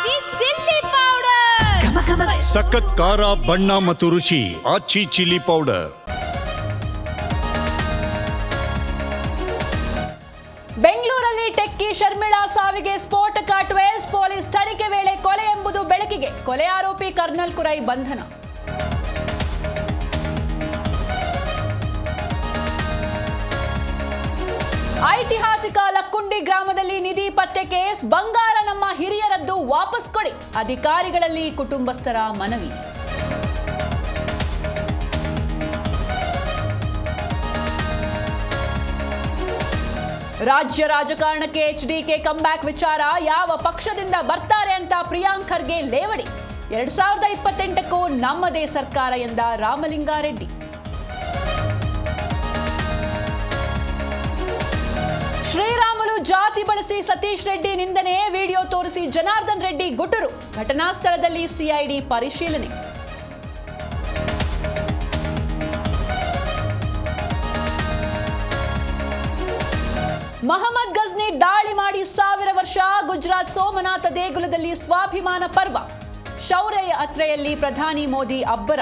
ಆಚಿ chilli powder ಸಖತ್ ಖಾರ ಬಣ್ಣ ಮತ್ತು ರುಚಿ ಆಚಿ ಚಿಲ್ಲಿ ಪೌಡರ್ ಬೆಂಗಳೂರಲ್ಲಿ ಟೆಕ್ಕಿ ಶರ್ಮಿಳಾ ಸಾವಿಗೆ ಸ್ಫೋಟಕ ಟ್ವೇಲ್ಸ್ ಪೊಲೀಸ್ ತನಿಖೆ ವೇಳೆ ಕೊಲೆ ಎಂಬುದು ಬೆಳಕಿಗೆ. ಕೊಲೆ ಆರೋಪಿ ಕರ್ನಲ್ ಕುರೈ ಬಂಧನ. ಐತಿಹಾಸಿಕ ಲಕ್ಕುಂಡಿ ಗ್ರಾಮದಲ್ಲಿ ನಿಧಿ ಪತ್ತೆ ಕೇಸ್ ಬಂಗಾರ ವಾಪಸ್ ಕೊಡಿ. ಅಧಿಕಾರಿಗಳಲ್ಲಿ ಕುಟುಂಬಸ್ಥರ ಮನವಿ. ರಾಜ್ಯ ರಾಜಕಾರಣಕ್ಕೆ ಎಚ್ಡಿಕೆ ಕಮ್ಬ್ಯಾಕ್ ವಿಚಾರ ಯಾವ ಪಕ್ಷದಿಂದ ಬರ್ತಾರೆ ಅಂತ ಪ್ರಿಯಾಂಕ್ ಖರ್ಗೆ ಲೇವಡಿ. ಎರಡ್ ಸಾವಿರದ ಇಪ್ಪತ್ತೆಂಟಕ್ಕೂ ನಮ್ಮದೇ ಸರ್ಕಾರ ಎಂದ ರಾಮಲಿಂಗಾರೆಡ್ಡಿ. ಸತೀಶ್ ರೆಡ್ಡಿ ನಿಂದನೆ ವಿಡಿಯೋ ತೋರಿಸಿ ಜನಾರ್ದನ್ ರೆಡ್ಡಿ ಗುಟರು. ಘಟನಾ ಸ್ಥಳದಲ್ಲಿ ಸಿಐಡಿ ಪರಿಶೀಲನೆ. ಮಹಮ್ಮದ್ ಗಜ್ನಿ ದಾಳಿ ಮಾಡಿ ಸಾವಿರ ವರ್ಷ ಗುಜರಾತ್ ಸೋಮನಾಥ ದೇಗುಲದಲ್ಲಿ ಸ್ವಾಭಿಮಾನ ಪರ್ವ. ಶೌರ್ಯ ಅತ್ರೆಯಲ್ಲಿ ಪ್ರಧಾನಿ ಮೋದಿ ಅಬ್ಬರ.